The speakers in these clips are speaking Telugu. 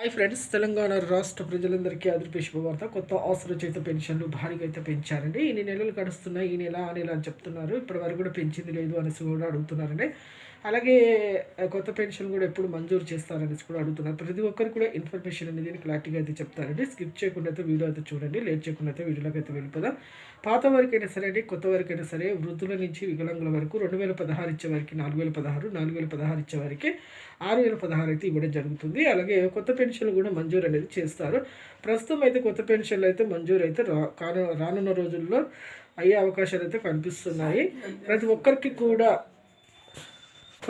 హాయ్ ఫ్రెండ్స్ తెలంగాణ రాష్ట్ర ప్రజలందరికీ అదృపే శుభవార్త. కొత్త ఆశ్రయచేత పెన్షన్లు భారీగా అయితే పెంచారండి. ఇన్ని నెలలు గడుస్తున్నాయి ఈ నెల ఆ నెల అని చెప్తున్నారు. ఇప్పటి వరకు కూడా పెంచింది లేదు అనేసి కూడా అడుగుతున్నారండి. అలాగే కొత్త పెన్షన్ కూడా ఎప్పుడు మంజూరు చేస్తారనేసి కూడా అడుగుతున్నారు. ప్రతి ఒక్కరు కూడా ఇన్ఫర్మేషన్ అనేది క్లారిటీగా అయితే చెప్తారండి స్కిప్ చేయకుండా అయితే వీడియో అయితే చూడండి. లేట్ చేయకుండా అయితే వీడియోలోకి అయితే వెళ్ళిపోదాం. పాత వరకైనా సరే అండి కొత్త వరకైనా సరే వృద్ధుల నుంచి వికలాంగుల వరకు రెండు వేల పదహారు ఇచ్చే వారికి నాలుగు వేల పదహారు నాలుగు వేల పదహారు ఇచ్చే వారికి ఆరు వేల పదహారు అయితే ఇవ్వడం జరుగుతుంది. అలాగే కొత్త పెన్షన్లు కూడా మంజూరు అనేది చేస్తారు. ప్రస్తుతం అయితే కొత్త పెన్షన్లు అయితే మంజూరు అయితే రా కాను రానున్న రోజుల్లో అయ్యే అవకాశాలు అయితే కనిపిస్తున్నాయి. ప్రతి ఒక్కరికి కూడా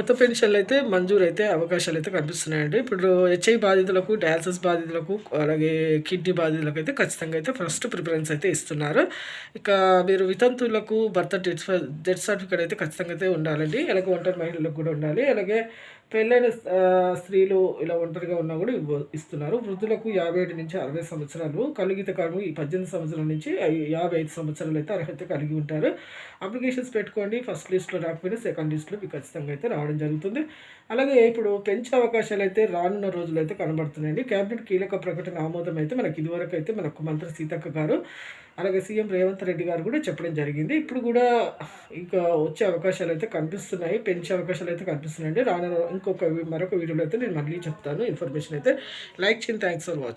కొత్త పెన్షన్లు అయితే మంజూరు అయితే అవకాశాలు అయితే కనిపిస్తున్నాయండి. ఇప్పుడు హెచ్ఐ బాధితులకు డయాలసిస్ బాధితులకు అలాగే కిడ్నీ బాధితులకు అయితే ఖచ్చితంగా అయితే ఫస్ట్ ప్రిఫరెన్స్ అయితే ఇస్తున్నారు. ఇక మీరు వితంతువులకు భర్త డెత్ డెత్ సర్టిఫికేట్ అయితే ఖచ్చితంగా అయితే ఉండాలండి. అలాగే ఒంటరి మహిళలకు కూడా ఉండాలి. అలాగే పెళ్ళైన స్త్రీలు ఇలా ఒంటరిగా ఉన్నా కూడా ఇవ్వ- ఇస్తున్నారు. వృద్ధులకు యాభై ఏడు నుంచి అరవై సంవత్సరాలు కలిగిత కార్మికులు ఈ పద్దెనిమిది సంవత్సరాల నుంచి యాభై ఐదు సంవత్సరాలు అయితే అర్హత కలిగి ఉంటారు. అప్లికేషన్స్ పెట్టుకోండి. ఫస్ట్ లిస్ట్లో రాకపోయినా సెకండ్ లిస్ట్లో మీకు ఖచ్చితంగా అయితే రావడం జరుగుతుంది. అలాగే ఇప్పుడు పెంచే అవకాశాలు అయితే రానున్న రోజులు అయితే కనబడుతున్నాయండి. కేబినెట్ కీలక ప్రకటన ఆమోదం అయితే మనకి ఇదివరకు అయితే మనకు మంత్రి సీతక్క గారు అలాగే సీఎం రేవంత్ రెడ్డి గారు కూడా చెప్పడం జరిగింది. ఇప్పుడు కూడా ఇంకా వచ్చే అవకాశాలు అయితే కనిపిస్తున్నాయి. పెంచే అవకాశాలు అయితే కనిపిస్తున్నాయండి. రానున్న ఇంకొక మరొక వీడియోలో అయితే నేను మళ్ళీ చెప్తాను. ఇన్ఫర్మేషన్ అయితే లైక్ చేయండి. Thanks for watching.